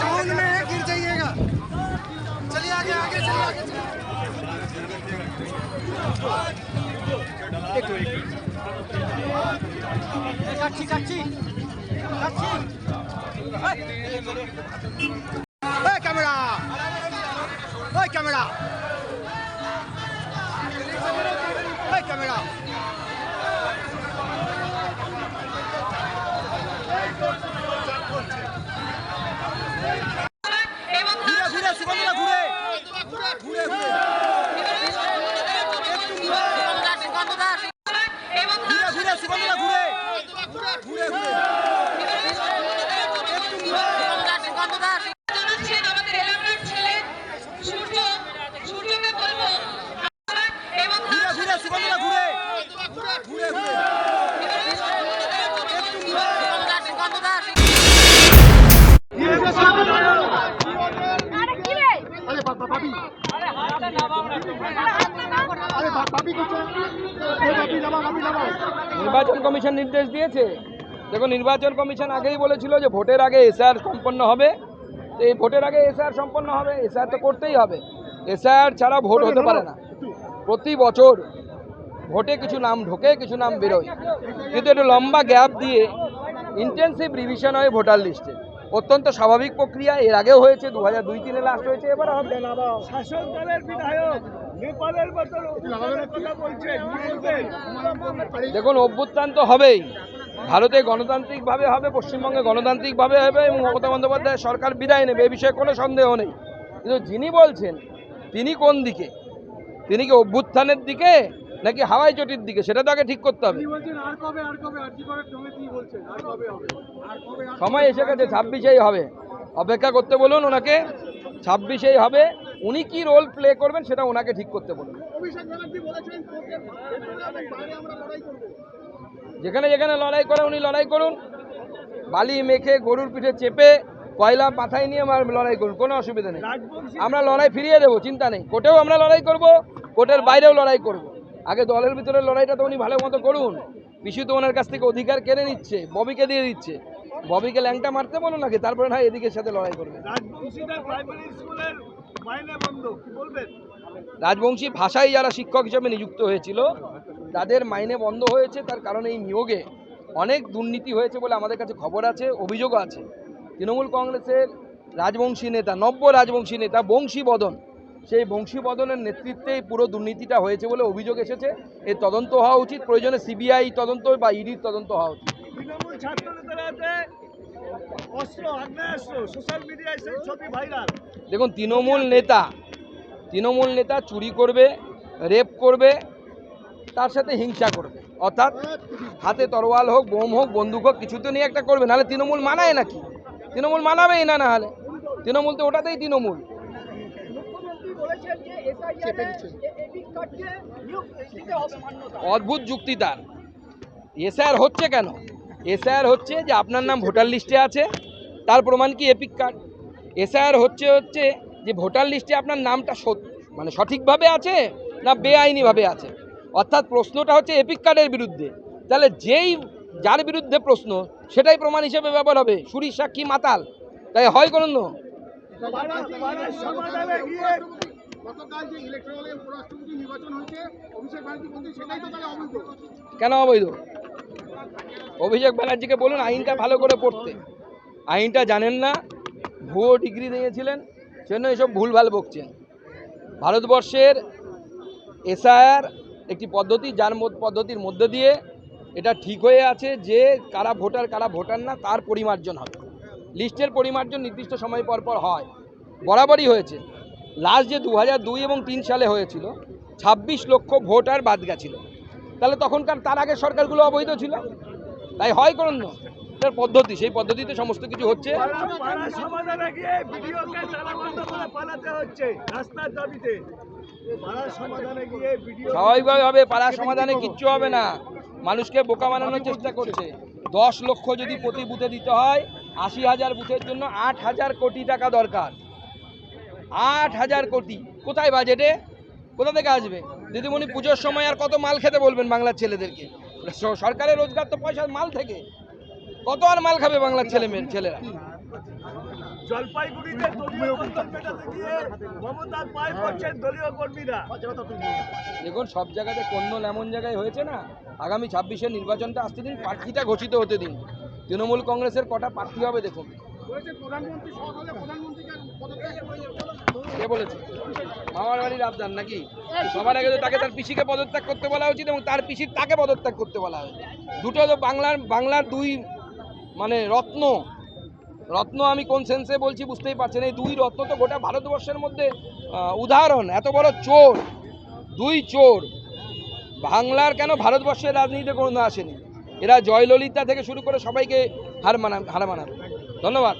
Town में है गिर जाइएगा। चलिए आगे आगे चलिए आगे चलिए। कच्ची कच्ची कैमरा। कैमरा। নির্বাচন কমিশন নির্দেশ দিয়েছে। দেখো, নির্বাচন কমিশন আগেই বলেছিল যে ভোটের আগে এসআর সম্পন্ন হবে। তো এই ভোটের আগে এসআর সম্পন্ন হবে, এসআর তো করতেই হবে। এসআর ছাড়া ভোট হতে পারে না। প্রতি বছর ভোটে কিছু নাম ঢোকে, কিছু নাম বেরোয়। কিন্তু একটু লম্বা গ্যাপ দিয়ে ইন্টেন্সিভ রিভিশন হয় ভোটার লিস্টে অত্যন্ত স্বাভাবিক প্রক্রিয়া। এর আগেও হয়েছে দু হাজার দুই তিনে লাস্ট হয়েছে এবার হবে শাসক দলের বিধায়ক দেখুন অভ্যুত্থান তো হবেই। ভারতে গণতান্ত্রিকভাবে হবে পশ্চিমবঙ্গে গণতান্ত্রিকভাবে হবে এবং মমতা বন্দ্যোপাধ্যায় সরকার বিদায় নেবে এ বিষয়ে কোনো সন্দেহ নেই। কিন্তু যিনি বলছেন তিনি কোন দিকে? তিনি কি অভ্যুত্থানের দিকে নাকি হাওয়াই চটির দিকে? সেটা তো আগে ঠিক করতে হবে। সময় এসে গেছে ছাব্বিশেই হবে। অপেক্ষা করতে বলুন ওনাকে ছাব্বিশেই হবে। উনি কি রোল প্লে করবেন সেটা ওনাকে ঠিক করতে বলুন। আমরা যেখানে যেখানে লড়াই করে উনি লড়াই করুন। বালি মেখে গরুর পিঠে চেপে কয়লা মাথায় নিয়ে মার- লড়াই করুন কোনো অসুবিধা নেই। আমরা লড়াই ফিরিয়ে দেবো চিন্তা নেই। কোর্টেও আমরা লড়াই করব কোর্টের বাইরেও লড়াই করব। আগে দলের ভিতরে লড়াইটা তো উনি ভালো মতো করুন। পিছু তো ওনার কাছ থেকে অধিকার কেড়ে নিচ্ছে ববিকে দিয়ে দিচ্ছে। ববিকে ল্যাংটা মারতে বলো নাকি? তারপরে না এদিকের সাথে লড়াই করবে। রাজবংশী ভাষায় যারা শিক্ষক হিসেবে নিযুক্ত হয়েছিল তাদের মাইনে বন্ধ হয়েছে তার কারণে এই নিয়োগে অনেক দুর্নীতি হয়েছে বলে আমাদের কাছে খবর আছে অভিযোগ আছে। তৃণমূল কংগ্রেসের রাজবংশী নেতা নব্য রাজবংশী নেতা বংশী বদন সেই বংশী বদনের নেতৃত্বে পুরো দুর্নীতিটা হয়েছে বলে অভিযোগ এসেছে। এর তদন্ত হওয়া উচিত প্রয়োজনে সিবিআই তদন্ত বা ইডির তদন্ত হওয়া উচিত। তৃণমূল অস্ত্র আগ্নেয়াস্ত্র সোশ্যাল মিডিয়ায় সেই ছবি ভাইরাল দেখুন তৃণমূল নেতা তৃণমূল নেতা চুরি করবে রেপ করবে তার সাথে হিংসা করবে। অর্থাৎ হাতে তরোয়াল হোক বোম হোক বন্দুক হোক কিছু তো নিয়ে একটা করবে। নাহলে তৃণমূল মানায় নাকি? তৃণমূল মানাবেই না নাহলে? তৃণমূল তো ওটাতেই তৃণমূল মুখ্যমন্ত্রী বলেছেন যে এসআইআর কার্ডকে নিয়োগ দিতে হবে মান্যতা অদ্ভুত যুক্তি তার এসআর হচ্ছে কেন? এসআর হচ্ছে যে আপনার নাম ভোটার লিস্টে আছে তার প্রমাণ কি এপিক কার্ড? এসআর হচ্ছে হচ্ছে যে ভোটার লিস্টে আপনার নামটা মানে সঠিকভাবে আছে না বেআইনিভাবে আছে? অর্থাৎ প্রশ্নটা হচ্ছে এপিক কার্ডের বিরুদ্ধে। তাহলে যেই যার বিরুদ্ধে প্রশ্ন সেটাই প্রমাণ হিসেবে ব্যবহার হবে। সুরির সাক্ষী মাতাল। তাই হয় কোনো যে উপরাষ্ট্রপতি নির্বাচন হয়েছে, অভিষেক ব্যানার্জি সেটাই তো তাহলে অবৈধ। কেন অবৈধ? অভিষেক ব্যানার্জিকে বলুন আইনটা ভালো করে পড়তে। আইনটা জানেন না, ভুয়ো ডিগ্রি নিয়েছিলেন, সেজন্য এসব ভুলভাল বকছেন। ভারতবর্ষের এসআইআর একটি পদ্ধতি, যার পদ্ধতির মধ্যে দিয়ে এটা ঠিক হয়ে আছে যে কারা ভোটার কারা ভোটার না, তার পরিমার্জন হবে। লিস্টের পরিমার্জন নির্দিষ্ট সময় পর পর হয়। বরাবরই হয়েছে। লাস্ট যে দু দুই এবং তিন সালে হয়েছিল, ছাব্বিশ লক্ষ ভোটার বাদ গেছিল। তাহলে তখনকার তার আগে সরকারগুলো অবৈধ ছিল? তাই হয় করুন এটার পদ্ধতি, সেই পদ্ধতিতে সমস্ত কিছু হচ্ছে? স্বাভাবিকভাবে হবে পাড়া সমাধানে কিচ্ছু হবে না। মানুষকে বোকা বানানোর চেষ্টা করছে। দশ লক্ষ যদি প্রতি বুথে দিতে হয়, আশি হাজার বুথের জন্য আট হাজার কোটি টাকা দরকার। আট হাজার কোটি। কোথায় বাজেটে কোথা থেকে আসবে? দিদিমণি পুজোর সময় আর কত মাল খেতে বলবেন বাংলার ছেলেদেরকে? সরকারের রোজগার তো পয়সা মাল থেকে। কত আর মাল খাবে বাংলার ছেলে মেয়ে ছেলেরা? জলপাইগুড়িতে দলীয় কন্দল মেটাতে গিয়ে মমতার পায়ে পড়ছেন দলীয় কর্মীরা। দেখুন সব জায়গাতে কন্যল এমন জায়গায় হয়েছে না আগামী ছাব্বিশের নির্বাচনটা আসতে দিন প্রার্থীটা ঘোষিত হতে দিন। তৃণমূল কংগ্রেসের কটা প্রার্থী হবে দেখুন। কে বলেছে? মামার বাড়ির আবদার নাকি? সবার আগে তো তাকে তার পিসিকে পদত্যাগ করতে বলা উচিত এবং তার পিসির তাকে পদত্যাগ করতে বলা হয় দুটো তো বাংলার বাংলার দুই মানে রত্ন রত্ন আমি কোন সেন্সে বলছি বুঝতেই পারছেন এই দুই রত্ন তো গোটা ভারতবর্ষের মধ্যে উদাহরণ এত বড় চোর দুই চোর। বাংলার কেন ভারতবর্ষের রাজনীতিতে কোনো আসেনি? এরা জয়ললিতা থেকে শুরু করে সবাইকে হার মানা হার মানাবে। ধন্যবাদ।